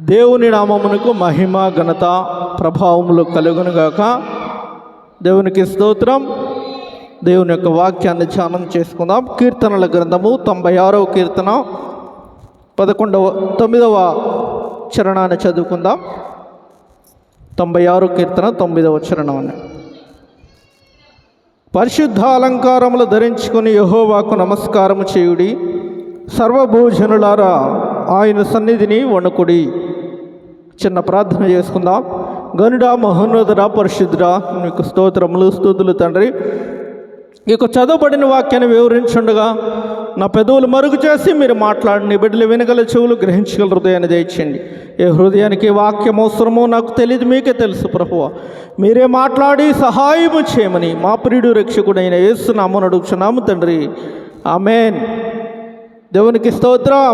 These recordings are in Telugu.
దేవుని నామమునకు మహిమ ఘనత ప్రభావములు కలుగునుగాక. దేవునికి స్తోత్రం. దేవుని యొక్క వాక్యాన్ని ధ్యానం చేసుకుందాం. కీర్తనల గ్రంథము తొంభై ఆరవ కీర్తన పదకొండవ తొమ్మిదవ చరణాన్ని చదువుకుందాం. తొంభై ఆరు కీర్తన తొమ్మిదవ చరణాన్ని. పరిశుద్ధ అలంకారములు ధరించుకుని యహోవాకు నమస్కారము చేయుడి. సర్వభూజనులారా ఆయన సన్నిధిని వణుకుడి. చిన్న ప్రార్థన చేసుకుందాం. గనుడా మహోన్నతుడ పరిశుద్ధుడా నీకు స్తోత్రములు స్థుతులు తండ్రి. ఈ యొక్క చదవబడిన వాక్యాన్ని వివరించుండగా నా పెదవులు మరుగు చేసి మీరు మాట్లాడిన బిడ్డలు వినగల చెవులు గ్రహించగల హృదయాన్ని దయచేయండి. ఏ హృదయానికి వాక్యం అవసరమో నాకు తెలియదు మీకే తెలుసు ప్రభువ. మీరే మాట్లాడి సహాయము చేయమని మా ప్రియుడు రక్షకుడైన యేసునామను అడుగుచున్నాము తండ్రి. ఆమెన్. దేవునికి స్తోత్రం.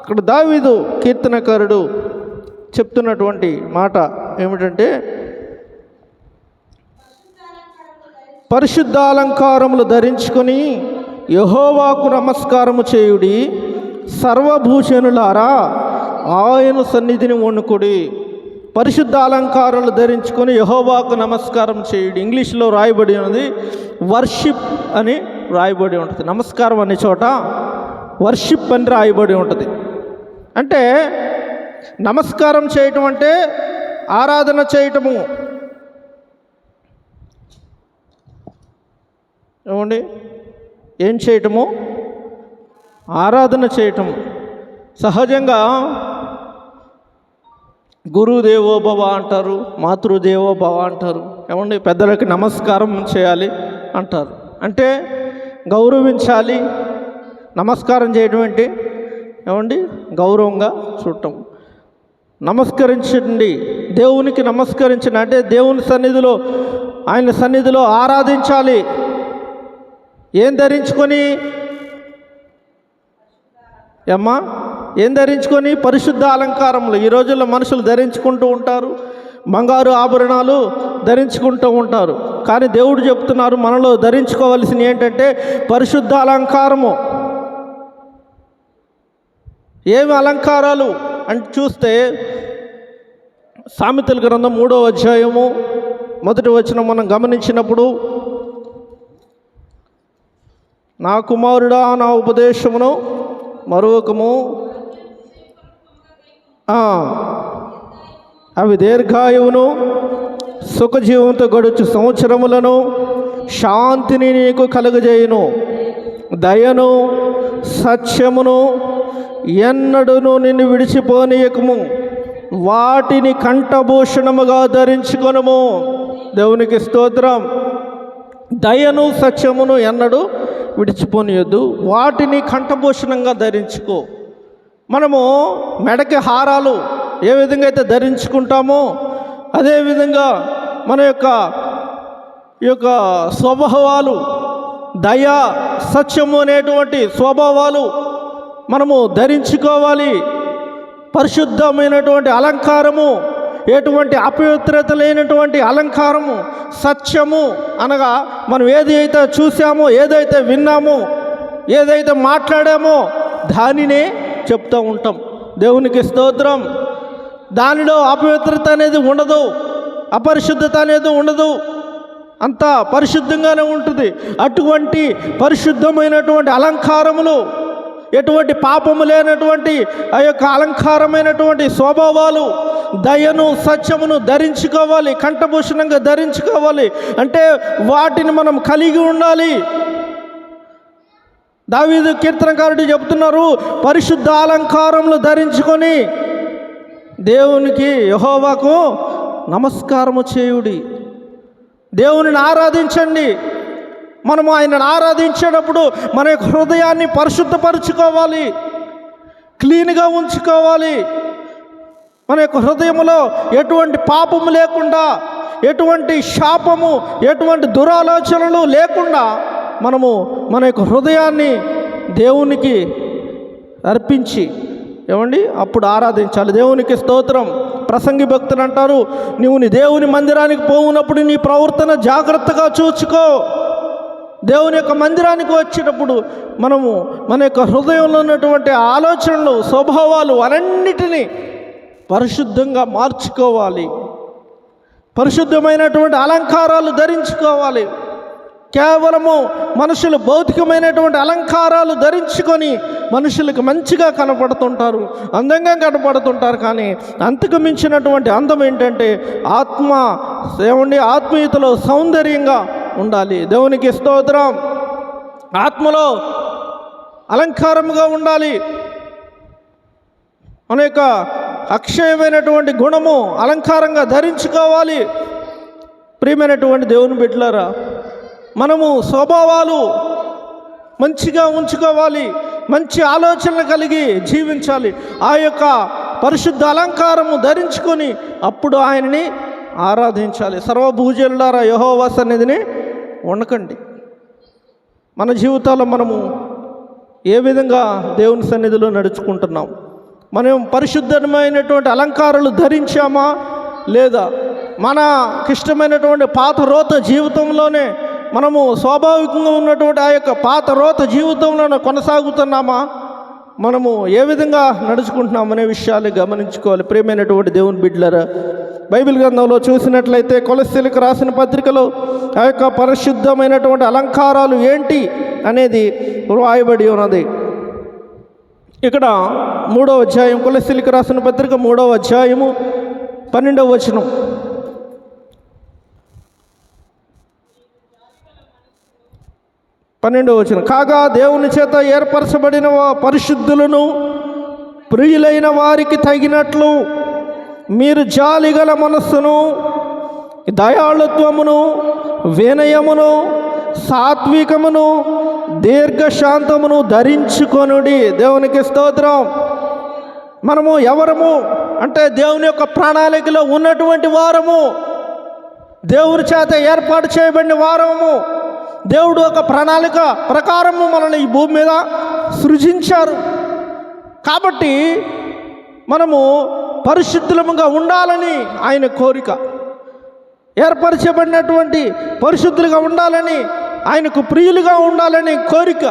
ఇక్కడ దావీదు కీర్తనకారుడు చెప్తున్నటువంటి మాట ఏమిటంటే పరిశుద్ధ అలంకారములు ధరించుకొని యహోవాకు నమస్కారము చేయుడి సర్వభూషణులారా ఆయన సన్నిధిని వణుకుడి. పరిశుద్ధ అలంకారాలు ధరించుకొని యహోవాకు నమస్కారం చేయుడి. ఇంగ్లీష్లో రాయబడి ఉన్నది వర్షిప్ అని రాయబడి ఉంటుంది. నమస్కారం అనే చోట వర్షిప్ అని రాయబడి ఉంటుంది. అంటే నమస్కారం చేయటం అంటే ఆరాధన చేయటము. ఏమండి? ఏం చేయటము? ఆరాధన చేయటం. సహజంగా గురుదేవోభవ అంటారు మాతృదేవోభవ అంటారు. ఏమండి? పెద్దలకి నమస్కారం చేయాలి అంటారు. అంటే గౌరవించాలి. నమస్కారం చేయడం ఏంటి? ఏమండి? గౌరవంగా చూడటం. నమస్కరించండి. దేవునికి నమస్కరించండి అంటే దేవుని సన్నిధిలో ఆయన సన్నిధిలో ఆరాధించాలి. ఏం ధరించుకొని? అమ్మా ఏం ధరించుకొని? పరిశుద్ధ అలంకారములు. ఈ రోజుల్లో మనుషులు ధరించుకుంటూ ఉంటారు. బంగారు ఆభరణాలు ధరించుకుంటూ ఉంటారు. కానీ దేవుడు చెప్తున్నారు మనలో ధరించుకోవలసిన ఏంటంటే పరిశుద్ధ అలంకారము. ఏమి అలంకారాలు? అంటే చూస్తే సామెతల గ్రంథం మూడో అధ్యాయము మొదటి వచ్చిన మనం గమనించినప్పుడు నా కుమారుడా నా ఉపదేశమును మరొకము అవి దీర్ఘాయువును సుఖజీవంతో గడుచు సంవత్సరములను శాంతిని నీకు కలుగజేయును. దయను సత్యమును ఎన్నడూను నిన్ను విడిచిపోనీయకము. వాటిని కంఠభూషణముగా ధరించుకొనము. దేవునికి స్తోత్రం. దయను సత్యమును ఎన్నడు విడిచిపోనియద్దు. వాటిని కంఠభూషణంగా ధరించుకో. మనము మెడకి హారాలు ఏ విధంగా అయితే ధరించుకుంటామో అదేవిధంగా మన యొక్క ఈ యొక్క స్వభావాలు దయ సత్యము అనేటువంటి స్వభావాలు మనము ధరించుకోవాలి. పరిశుద్ధమైనటువంటి అలంకారము ఎటువంటి అపవిత్రత లేనటువంటి అలంకారము సత్యము అనగా మనం ఏది అయితే చూసామో ఏదైతే విన్నామో ఏదైతే మాట్లాడామో దానినే చెప్తూ ఉంటాం. దేవునికి స్తోత్రం. దానిలో అపవిత్రత అనేది ఉండదు అపరిశుద్ధత అనేది ఉండదు. అంతా పరిశుద్ధంగానే ఉంటుంది. అటువంటి పరిశుద్ధమైనటువంటి అలంకారములు ఎటువంటి పాపము లేనటువంటి ఆ యొక్క అలంకారమైనటువంటి స్వభావాలు దయను సత్యమును ధరించుకోవాలి కంఠభూషణంగా ధరించుకోవాలి. అంటే వాటిని మనం కలిగి ఉండాలి. దావీదు కీర్తనకారుడు చెప్తున్నారు పరిశుద్ధ అలంకారములు ధరించుకొని దేవునికి యహోవాకు నమస్కారము చేయుడి. దేవునిని ఆరాధించండి. మనము ఆయనను ఆరాధించేటప్పుడు మన యొక్క హృదయాన్ని పరిశుద్ధపరచుకోవాలి. క్లీన్గా ఉంచుకోవాలి. మన యొక్క హృదయంలో ఎటువంటి పాపము లేకుండా ఎటువంటి శాపము ఎటువంటి దురాలోచనలు లేకుండా మనము మన యొక్క హృదయాన్ని దేవునికి అర్పించి ఏమండి? అప్పుడు ఆరాధించాలి. దేవునికి స్తోత్రం. ప్రసంగి భక్తులు అంటారు నీవు నీ దేవుని మందిరానికి పోవునప్పుడు నీ ప్రవర్తన జాగ్రత్తగా చూచుకో. దేవుని యొక్క మందిరానికి వచ్చేటప్పుడు మనము మన యొక్క హృదయంలో ఉన్నటువంటి ఆలోచనలు స్వభావాలు అన్నిటినీ పరిశుద్ధంగా మార్చుకోవాలి. పరిశుద్ధమైనటువంటి అలంకారాలు ధరించుకోవాలి. కేవలము మనుషులు భౌతికమైనటువంటి అలంకారాలు ధరించుకొని మనుషులకు మంచిగా కనపడుతుంటారు అందంగా కనపడుతుంటారు. కానీ అంతకు మించినటువంటి అందం ఏంటంటే ఆత్మ ఏమండి? ఆత్మీయతలో సౌందర్యంగా ఉండాలి. దేవునికి స్తోత్రం. ఆత్మలో అలంకారముగా ఉండాలి. మన యొక్క అక్షయమైనటువంటి గుణము అలంకారంగా ధరించుకోవాలి. ప్రియమైనటువంటి దేవుని బిడ్డలారా మనము స్వభావాలు మంచిగా ఉంచుకోవాలి. మంచి ఆలోచనలు కలిగి జీవించాలి. ఆ యొక్క పరిశుద్ధ అలంకారము ధరించుకొని అప్పుడు ఆయనని ఆరాధించాలి. సర్వభూజనులారా యహోవా సన్నిధిని ఉండకండి మన జీవితాల్లో మనము ఏ విధంగా దేవుని సన్నిధిలో నడుచుకుంటున్నాం? మనం పరిశుద్ధమైనటువంటి అలంకారాలు ధరించామా? లేదా మనకిష్టమైనటువంటి పాత రోత జీవితంలోనే మనము స్వాభావికంగా ఉన్నటువంటి ఆ యొక్క పాత రోత జీవితంలోనే కొనసాగుతున్నామా? మనము ఏ విధంగా నడుచుకుంటున్నాం అనే విషయాలు గమనించుకోవాలి. ప్రియమైనటువంటి దేవుని బిడ్డలరా బైబిల్ గ్రంథంలో చూసినట్లయితే కొలస్సీలకు రాసిన పత్రికలో ఆ యొక్క పరిశుద్ధమైనటువంటి అలంకారాలు ఏంటి అనేది వ్రాయబడి ఉన్నది. ఇక్కడ మూడవ అధ్యాయం కొలస్సీలకు రాసిన పత్రిక మూడవ అధ్యాయము పన్నెండవ వచనం. పన్నెండవ వచనం. కాగా దేవుని చేత ఏర్పరచబడిన పరిశుద్ధులను ప్రియులైన వారికి తగినట్లు మీరు జాలిగల మనస్సును దయాళుత్వమును వినయమును సాత్వికమును దీర్ఘశాంతమును ధరించుకొనుడి. దేవునికి స్తోత్రం. మనము ఎవరము? అంటే దేవుని యొక్క ప్రణాళికలో ఉన్నటువంటి వారము. దేవుని చేత ఏర్పాటు చేయబడిన వారము. దేవుడు ఒక ప్రణాళిక ప్రకారము మనల్ని ఈ భూమి మీద సృజించారు. కాబట్టి మనము పరిశుద్ధులముగా ఉండాలని ఆయన కోరిక. ఏర్పరచబడినటువంటి పరిశుద్ధులుగా ఉండాలని ఆయనకు ప్రియులుగా ఉండాలని కోరిక.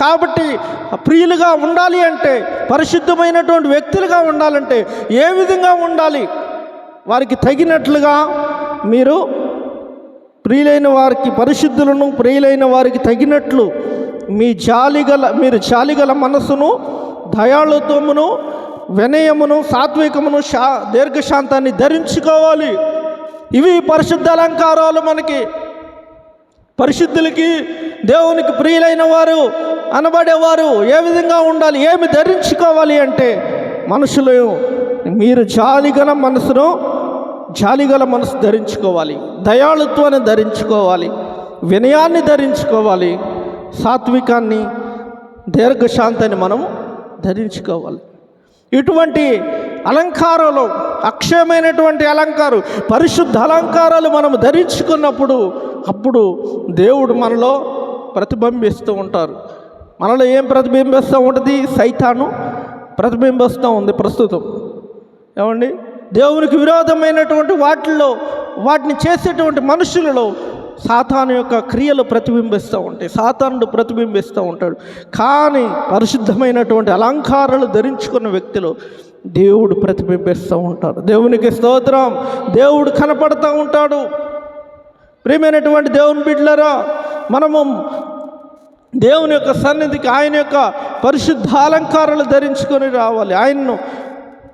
కాబట్టి ప్రియులుగా ఉండాలి అంటే పరిశుద్ధమైనటువంటి వ్యక్తులుగా ఉండాలంటే ఏ విధంగా ఉండాలి? వారికి తగినట్లుగా మీరు ప్రియులైన వారికి పరిశుద్ధులను ప్రియులైన వారికి తగినట్లు మీ జాలిగల మీరు జాలిగల మనస్సును దయాళుత్వమును వినయమును సాత్వికమును శా దీర్ఘశాంతాన్ని ధరించుకోవాలి. ఇవి పరిశుద్ధ అలంకారాలు మనకి. పరిశుద్ధులకి దేవునికి ప్రియులైన వారు అనబడేవారు ఏ విధంగా ఉండాలి ఏమి ధరించుకోవాలి అంటే మనుషులు మీరు జాలిగల మనసును జాలిగల మనసు ధరించుకోవాలి. దయాళుత్వాన్ని ధరించుకోవాలి. వినయాన్ని ధరించుకోవాలి. సాత్వికాన్ని దీర్ఘశాంతాన్ని మనం ధరించుకోవాలి. ఇటువంటి అలంకారాలు అక్షయమైనటువంటి అలంకారం పరిశుద్ధ అలంకారాలు మనం ధరించుకున్నప్పుడు అప్పుడు దేవుడు మనలో ప్రతిబింబిస్తూ ఉంటారు. మనలో ఏం ప్రతిబింబిస్తూ ఉంటుంది? సైతాను ప్రతిబింబిస్తూ ఉంది ప్రస్తుతం. ఏమండి? దేవునికి విరోధమైనటువంటి వాటిల్లో వాటిని చేసేటువంటి మనుషులలో సాతాను యొక్క క్రియలు ప్రతిబింబిస్తూ ఉంటాయి. సాతానుడు ప్రతిబింబిస్తూ ఉంటాడు. కానీ పరిశుద్ధమైనటువంటి అలంకారాలు ధరించుకున్న వ్యక్తిలో దేవుడు ప్రతిబింబిస్తూ ఉంటాడు. దేవునికి స్తోత్రం. దేవుడు కనపడుతూ ఉంటాడు. ప్రియమైనటువంటి దేవుని బిడ్డలరా మనము దేవుని యొక్క సన్నిధికి ఆయన యొక్క పరిశుద్ధ అలంకారాలు ధరించుకొని రావాలి. ఆయన్ను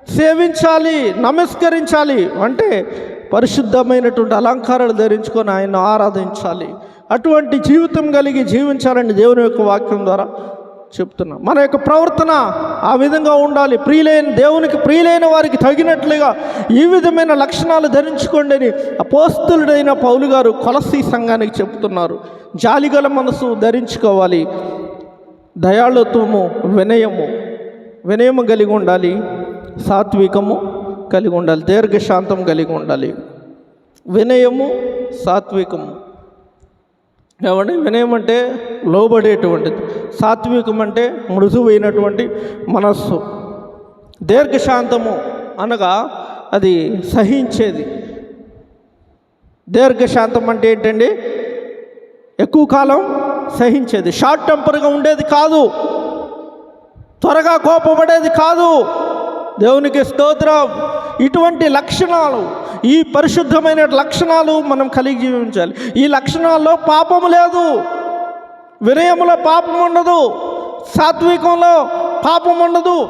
సేవించాలి నమస్కరించాలి అంటే పరిశుద్ధమైనటువంటి అలంకారాలు ధరించుకొని ఆయన్ను ఆరాధించాలి. అటువంటి జీవితం కలిగి జీవించాలని దేవుని యొక్క వాక్యం ద్వారా చెప్తున్నాం. మన యొక్క ప్రవర్తన ఆ విధంగా ఉండాలి. ప్రియులైన దేవునికి ప్రియులైన వారికి తగినట్లుగా ఈ విధమైన లక్షణాలు ధరించుకోండి అని అపోస్తులుడైన పౌలు గారు కొలసి సంఘానికి చెప్తున్నారు. జాలిగల మనసు ధరించుకోవాలి. దయాళుత్వము వినయము వినయము కలిగి ఉండాలి. సాత్వికము కలిగి ఉండాలి దీర్ఘశాంతం కలిగి ఉండాలి. వినయము సాత్వికము. ఏమండి? వినయం అంటే లోబడేటువంటిది. సాత్వికం అంటే మృదువైనటువంటి మనస్సు. దీర్ఘశాంతము అనగా అది సహించేది. దీర్ఘశాంతం అంటే ఏంటండి? ఎక్కువ కాలం సహించేది. షార్ట్ టెంపర్గా ఉండేది కాదు. త్వరగా కోపపడేది కాదు. దేవునికి స్తోత్రం. ఇటువంటి లక్షణాలు ఈ పరిశుద్ధమైన లక్షణాలు మనం కలిగి జీవించాలి. ఈ లక్షణాల్లో పాపము లేదు. వినయములో పాపం ఉండదు. సాత్వికంలో పాపం ఉండదు.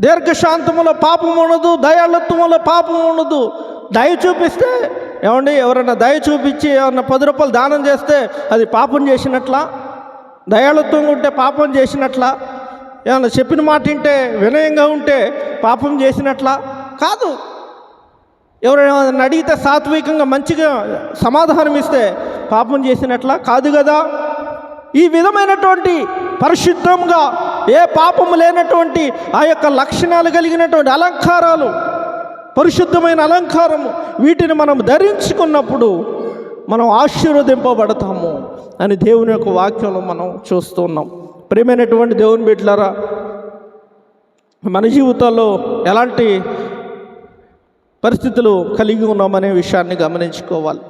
దీర్ఘశాంతములో పాపం ఉండదు. దయాళత్వంలో పాపం ఉండదు. దయ చూపిస్తే ఏమండి ఎవరైనా దయ చూపించి ఏమన్నా పది రూపాయలు దానం చేస్తే అది పాపం చేసినట్లా? దయాళత్వం ఉంటే పాపం చేసినట్లా? ఏమన్నా చెప్పిన మాట వింటే వినయంగా ఉంటే పాపం చేసినట్లా? కాదు. ఎవరైనా అడిగితే సాత్వికంగా మంచిగా సమాధానం ఇస్తే పాపం చేసినట్లా? కాదు కదా. ఈ విధమైనటువంటి పరిశుద్ధంగా ఏ పాపము లేనటువంటి ఆ యొక్క లక్షణాలు కలిగినటువంటి అలంకారాలు పరిశుద్ధమైన అలంకారము వీటిని మనం ధరించుకున్నప్పుడు మనం ఆశీర్వదింపబడతాము అని దేవుని యొక్క వాక్యంలో మనం చూస్తున్నాం. ప్రియమైనటువంటి దేవుని బిడ్డలారా మన జీవితాల్లో ఎలాంటి పరిస్థితులు కలిగి ఉన్నామనే విషయాన్ని గమనించుకోవాలి.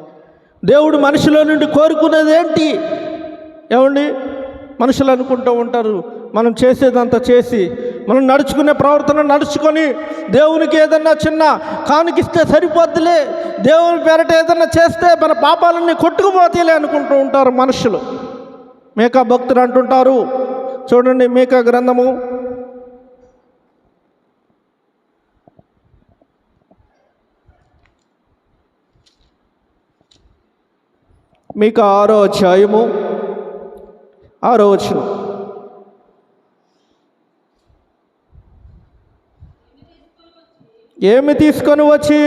దేవుడు మనిషిలో నుండి కోరుకునేది ఏంటి? ఏమండి? మనుషులు అనుకుంటూ ఉంటారు మనం చేసేదంతా చేసి మనం నడుచుకునే ప్రవర్తన నడుచుకొని దేవునికి ఏదన్నా చిన్న కానుకిస్తే సరిపోద్దులే దేవుని పేరట ఏదన్నా చేస్తే మన పాపాలన్నీ కొట్టుకుపోతేలే అనుకుంటూ ఉంటారు మనుషులు. మేకా భక్తులు అంటుంటారు చూడండి మీక గ్రంథము. మీకు ఆరో అధ్యాయము. ఆరో వచనం. ఏమి తీసుకొని వచ్చి?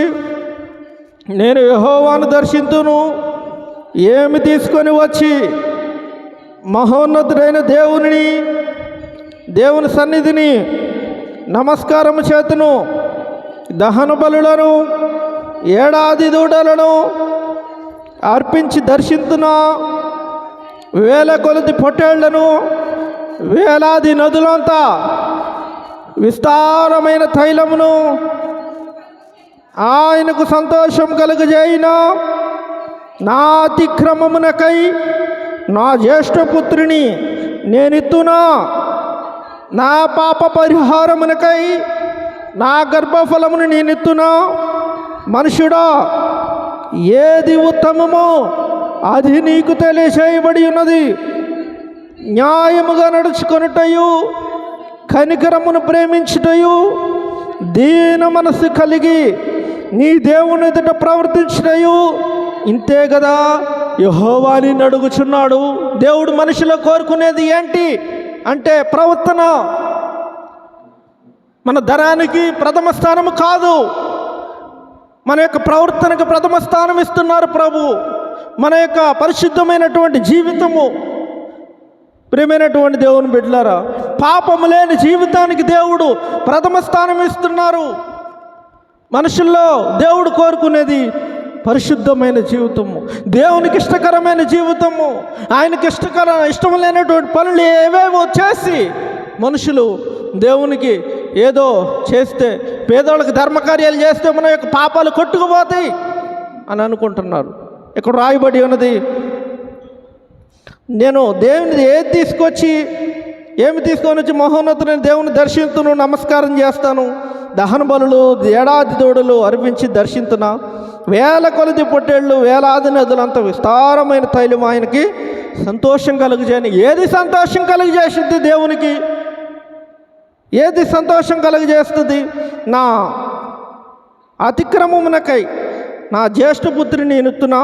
నేను యహోవాను దర్శింతును. ఏమి తీసుకొని వచ్చి? మహోన్నతుడైన దేవుని దేవుని సన్నిధిని నమస్కారము చేతును దహన బలులను ఏడాది దూడలను అర్పించి దర్శింతున్నా వేల కొలది పొట్టేళ్ళను వేలాది నదులంతా విస్తారమైన తైలమును ఆయనకు సంతోషం కలుగజేయిన నా అతిక్రమమునకై నా జ్యేష్ఠపుత్రిని నేనిత్తునా? నా పాప పరిహారమునకై నా గర్భఫలమును నేనెత్తునా? మనుషుడా ఏది ఉత్తమమో అది నీకు తెలియచేయబడి ఉన్నది న్యాయముగా నడుచుకొనుటయు కనికరమును ప్రేమించుటయు దీన మనసు కలిగి నీ దేవుని ఎదుట ప్రవర్తించుటయు ఇంతే కదా యహోవాని నడుగుచున్నాడు దేవుడు మనుషులు కోరుకునేది ఏంటి? అంటే ప్రవర్తన. మన ధనానికి ప్రథమ స్థానము కాదు. మన యొక్క ప్రవర్తనకు ప్రథమ స్థానం ఇస్తున్నారు ప్రభు. మన యొక్క పరిశుద్ధమైనటువంటి జీవితము. ప్రియమైనటువంటి దేవుని బిడ్డలారా పాపము లేని జీవితానికి దేవుడు ప్రథమ స్థానం ఇస్తున్నారు. మనుషుల్లో దేవుడు కోరుకునేది పరిశుద్ధమైన జీవితము దేవునికి ఇష్టకరమైన జీవితము ఆయనకి ఇష్టకర ఇష్టం లేనటువంటి పనులు ఏవేవో చేసి మనుషులు దేవునికి ఏదో చేస్తే పేదోళ్ళకి ధర్మకార్యాలు చేస్తే మన యొక్క పాపాలు కొట్టుకుపోతాయి అని అనుకుంటున్నారు. ఇక్కడ రాయబడి ఉన్నది నేను దేవుని ఏది తీసుకొచ్చి ఏమి తీసుకొని వచ్చి మహోన్నతుని దేవుని దర్శించును నమస్కారం చేస్తాను? దహన బలులు ఏడాది దూడలు అర్పించి దర్శించిన వేల కొలది పొట్టేళ్ళు వేలాది నదులంత విస్తారమైన తైలం ఆయనకి సంతోషం కలుగజేయని. ఏది సంతోషం కలుగజేసింది దేవునికి? ఏది సంతోషం కలుగజేస్తుంది? నా అతిక్రమమునకై నా జ్యేష్ఠపుత్రిని నేను ఎత్తున్నా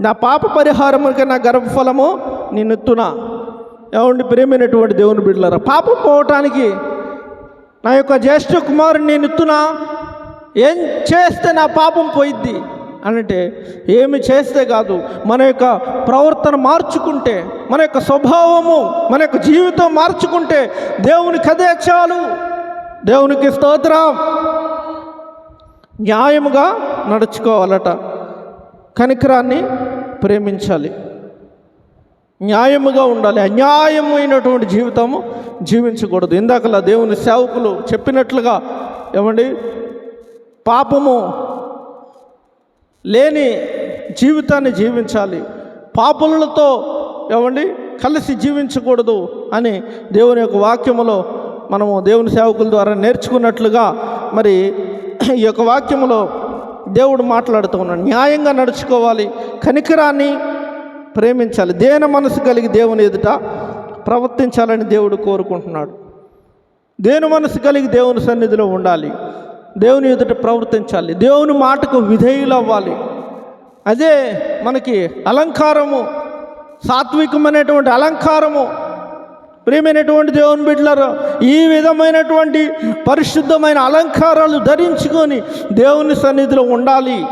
నా పాప పరిహారమునకై నా గర్భఫలము నేను ఎత్తున్నా ఏమండి ప్రేమైనటువంటి దేవుని బిడ్డలారా పాపం పోవటానికి నా యొక్క జ్యేష్ఠ కుమారుని నేను ఎత్తున్నా ఏం చేస్తే నా పాపం పోయిద్ది? అంటే ఏమి చేస్తే కాదు. మన యొక్క ప్రవర్తన మార్చుకుంటే మన యొక్క స్వభావము మన యొక్క జీవితం మార్చుకుంటే దేవునికి అదే చాలు. దేవునికి స్తోత్రం. న్యాయముగా నడుచుకోవాలట. కనికరాన్ని ప్రేమించాలి. న్యాయముగా ఉండాలి. అన్యాయమైనటువంటి జీవితము జీవించకూడదు. ఇందాకలా దేవుని సేవకులు చెప్పినట్లుగా ఏమండి? పాపము లేని జీవితాన్ని జీవించాలి. పాపులతో ఏమండి? కలిసి జీవించకూడదు అని దేవుని యొక్క వాక్యములో మనము దేవుని సేవకుల ద్వారా నేర్చుకున్నట్లుగా మరి ఈ యొక్క వాక్యములో దేవుడు మాట్లాడుతూ ఉన్నాడు. న్యాయంగా నడుచుకోవాలి కనికరాన్ని ప్రేమించాలి. దేన మనసు కలిగి దేవుని ఎదుట ప్రవర్తించాలని దేవుడు కోరుకుంటున్నాడు. దేని మనసు కలిగి దేవుని సన్నిధిలో ఉండాలి. దేవుని ఎదుట ప్రవర్తించాలి. దేవుని మాటకు విధేయులు అవ్వాలి అదే మనకి అలంకారము సాత్వికమైనటువంటి అలంకారము ప్రియమైనటువంటి దేవుని బిడ్డలారు ఈ విధమైనటువంటి పరిశుద్ధమైన అలంకారాలు ధరించుకొని దేవుని సన్నిధిలో ఉండాలి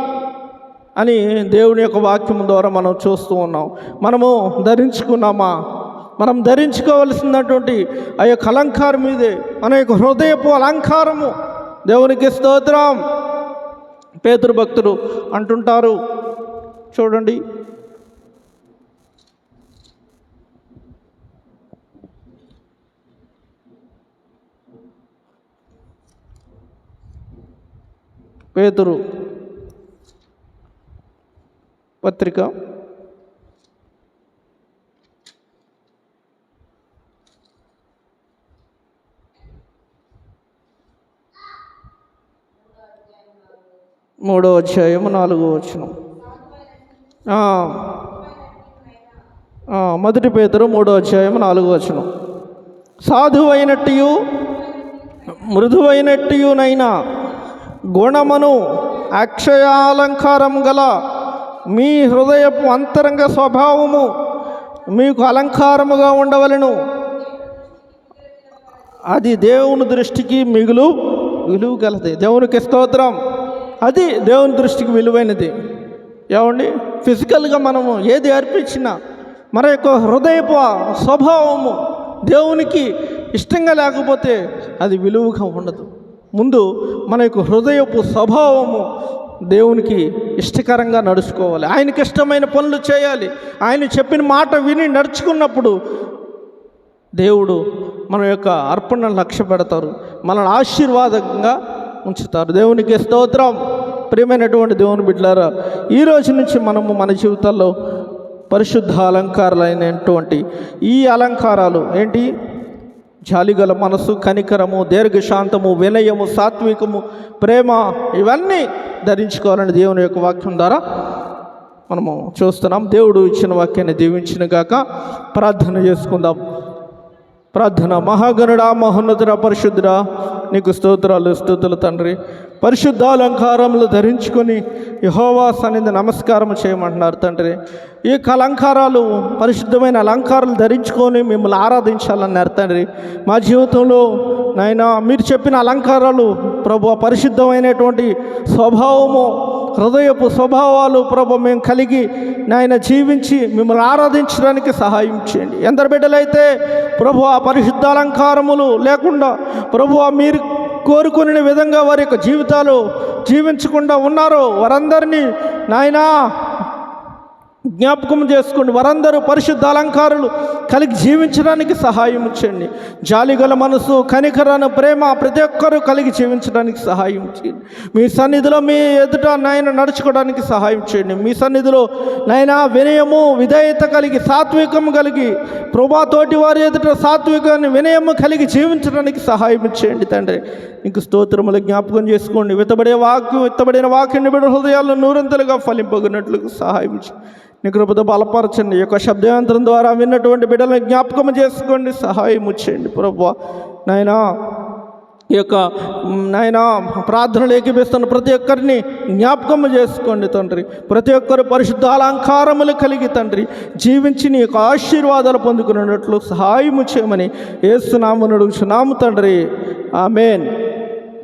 అని దేవుని యొక్క వాక్యం ద్వారా మనం చూస్తూ ఉన్నాం. మనము ధరించుకున్నామా? మనం ధరించుకోవలసినటువంటి ఆ యొక్క అలంకారం మీదే మన యొక్క హృదయపు అలంకారము. దేవునికి స్తోత్రం. పేతురు అంటుంటారు చూడండి. పేతురు పత్రిక మూడో అధ్యాయము నాలుగో వచనం. మొదటి పేదరు మూడో అధ్యాయం నాలుగో వచనం. సాధువైనట్టు మృదువైనట్టునైనా గుణమును అక్షయాలంకారం గల మీ హృదయపు అంతరంగ స్వభావము మీకు అలంకారముగా ఉండవలను. అది దేవుని దృష్టికి మిగులు విలువ గలది దేవునికి స్తోత్రం. అది దేవుని దృష్టికి విలువైనది. ఏమండి? ఫిజికల్గా మనము ఏది అర్పించినా మన యొక్క హృదయపు స్వభావము దేవునికి ఇష్టంగా లేకపోతే అది విలువగా ఉండదు. ముందు మన యొక్క హృదయపు స్వభావము దేవునికి ఇష్టకరంగా నడుచుకోవాలి. ఆయనకి ఇష్టమైన పనులు చేయాలి. ఆయన చెప్పిన మాట విని నడుచుకున్నప్పుడు దేవుడు మన యొక్క అర్పణను లక్ష్య పెడతారు మనల్ని ఆశీర్వాదంగా ఉంచుతారు. దేవునికి స్తోత్రం. ప్రియమైనటువంటి దేవుని బిడ్డలారా ఈ రోజు నుంచి మనము మన జీవితాల్లో పరిశుద్ధ అలంకారాలైనటువంటి ఈ అలంకారాలు ఏంటి? జాలిగల మనసు కనికరము దీర్ఘశాంతము వినయము సాత్వికము ప్రేమ ఇవన్నీ ధరించుకోవాలని దేవుని యొక్క వాక్యం ద్వారా మనము చూస్తున్నాం. దేవుడు ఇచ్చిన వాక్యాన్ని దీవించిన గాక ప్రార్థన చేసుకుందాం. ప్రార్థన మహాగణుడా మహోన్నతుడ పరిశుద్ధుడా నీకు స్తోత్రాలు స్తోతులు తండ్రి. పరిశుద్ధ అలంకారములు ధరించుకొని యహోవా సన్నిధి నమస్కారం చేయమంటున్నారు. తండ్రి ఈ యొక్క అలంకారాలు పరిశుద్ధమైన అలంకారాలు ధరించుకొని మిమ్మల్ని ఆరాధించాలన్నారు. తండ్రి మా జీవితంలో నాయన మీరు చెప్పిన అలంకారాలు ప్రభు పరిశుద్ధమైనటువంటి స్వభావము హృదయపు స్వభావాలు ప్రభు మేము కలిగి నాయన జీవించి మిమ్మల్ని ఆరాధించడానికి సహాయం చేయండి. ఎందరు బిడ్డలైతే ప్రభు ఆ పరిశుద్ధ అలంకారములు లేకుండా ప్రభు మీరు కోరుకునే విధంగా వారి యొక్క జీవితాలు జీవించకుండా ఉన్నారో వారందరినీ నాయనా జ్ఞాపకం చేసుకోండి. వారందరూ పరిశుద్ధ అలంకారులు కలిగి జీవించడానికి సహాయం చేయండి. జాలిగల మనసు కనికరాను ప్రేమ ప్రతి ఒక్కరూ కలిగి జీవించడానికి సహాయం చేయండి. మీ సన్నిధిలో మీ ఎదుట నాయన నడుచుకోవడానికి సహాయం చేయండి. మీ సన్నిధిలో నాయన వినయము విధేయత కలిగి సాత్వికము కలిగి ప్రభాతోటి వారి ఎదుట సాత్వికాన్ని వినయము కలిగి జీవించడానికి సహాయం చేయండి తండ్రి. నీకు స్తోత్రములు జ్ఞాపకం చేసుకోండి. విత్తబడే వాక్యం విత్తబడిన వాక్యం బిడ్డ హృదయాలను నూరంతలుగా ఫలింపగినట్లు సహాయం చేయండి. నీ కృపతో బలపరచండి. ఈ యొక్క శబ్దయంత్రం ద్వారా విన్నటువంటి బిడ్డలను జ్ఞాపకం చేసుకోండి. సహాయం చేయండి ప్రభు. నాయనా ఈ యొక్క నాయన ప్రార్థనలు ఏకీపిస్తున్న ప్రతి ఒక్కరిని జ్ఞాపకం చేసుకోండి తండ్రి. ప్రతి ఒక్కరు పరిశుద్ధ అలంకారములు కలిగి తండ్రి. జీవించి నీ యొక్క ఆశీర్వాదాలు పొందుకున్నట్లు సహాయము చేయమని ఏస్తున్నాము నడుచున్నాము తండ్రి. ఆమెన్.